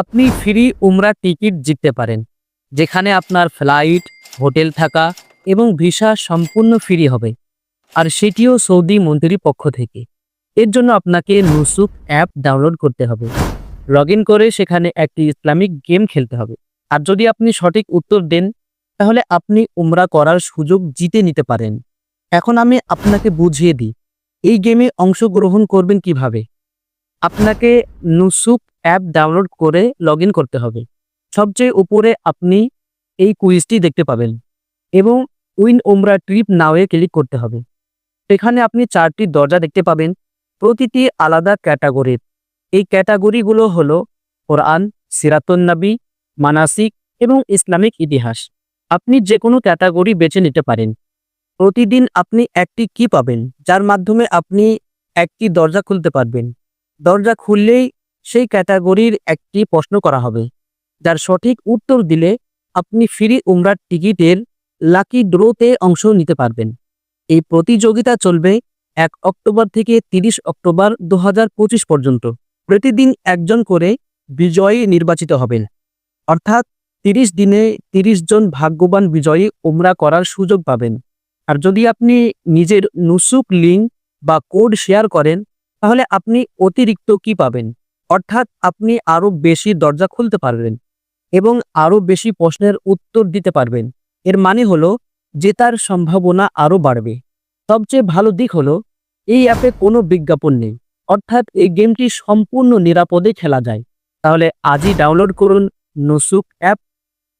আপনি ফ্রি উমরা টিকিট জিততে পারেন, যেখানে আপনার ফ্লাইট, হোটেল থাকা এবং ভিসা সম্পূর্ণ ফ্রি হবে। আর সেটিও সৌদি মন্ত্রীর পক্ষ থেকে। এর জন্য আপনাকে নুসুক অ্যাপ ডাউনলোড করতে হবে। লগ করে সেখানে একটি ইসলামিক গেম খেলতে হবে। আর যদি আপনি সঠিক উত্তর দেন, তাহলে আপনি উমরা করার সুযোগ জিতে নিতে পারেন। এখন আমি আপনাকে বুঝিয়ে দিই, এই গেমে অংশগ্রহণ করবেন কীভাবে? আপনাকে নুসুক অ্যাপ ডাউনলোড করে লগ করতে হবে। সবচেয়ে উপরে আপনি এই কুইজটি দেখতে পাবেন এবং উইন ওমরা ট্রিপ নাওয়ে ক্লিক করতে হবে। সেখানে আপনি চারটি দরজা দেখতে পাবেন, প্রতিটি আলাদা ক্যাটাগরির এই ক্যাটাগরিগুলো হলো কোরআন সিরাতুন্নবী মানাসিক এবং ইসলামিক ইতিহাস। আপনি যে কোনো ক্যাটাগরি বেছে নিতে পারেন। প্রতিদিন আপনি একটি কি পাবেন, যার মাধ্যমে আপনি একটি দরজা খুলতে পারবেন। দরজা খুললেই সেই ক্যাটাগরির একটি প্রশ্ন করা হবে, যার সঠিক উত্তর দিলে আপনি ফ্রি উমরার টিকিটের লাকি ড্রোতে অংশ নিতে পারবেন। এই প্রতিযোগিতা চলবে এক অক্টোবর থেকে তিরিশ অক্টোবর দু হাজার পঁচিশ পর্যন্ত। প্রতিদিন একজন করে বিজয়ী নির্বাচিত হবেন। অর্থাৎ তিরিশ দিনে তিরিশ জন ভাগ্যবান বিজয়ী উমরা করার সুযোগ পাবেন। আর যদি আপনি নিজের নুসুক লিঙ্ক বা কোড শেয়ার করেন, তাহলে আপনি অতিরিক্ত কি পাবেন? অর্থাৎ আপনি আরও বেশি দরজা খুলতে পারবেন এবং আরও বেশি প্রশ্নের উত্তর দিতে পারবেন। এর মানে হলো, জেতার সম্ভাবনা আরও বাড়বে। সবচেয়ে ভালো দিক হলো, এই অ্যাপে কোনো বিজ্ঞাপন নেই। অর্থাৎ এই গেমটি সম্পূর্ণ নিরাপদে খেলা যায়। তাহলে আজই ডাউনলোড করুন নুসুক অ্যাপ।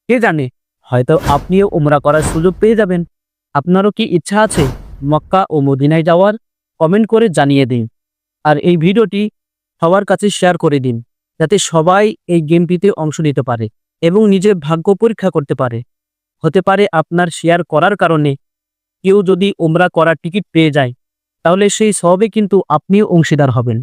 কে জানে, হয়তো আপনিও ওমরা করার সুযোগ পেয়ে যাবেন। আপনারও কি ইচ্ছা আছে মক্কা ও মদিনায় যাওয়ার? কমেন্ট করে জানিয়ে দিন। আর এই ভিডিওটি সবার কাছে শেয়ার করে দিন, যাতে সবাই এই গেমটিতে অংশ নিতে পারে এবং নিজের ভাগ্য পরীক্ষা করতে পারে। হতে পারে আপনার শেয়ার করার কারণে কেউ যদি ওমরা করার টিকিট পেয়ে যায়, তাহলে সেই সবে কিন্তু আপনিও অংশীদার হবেন।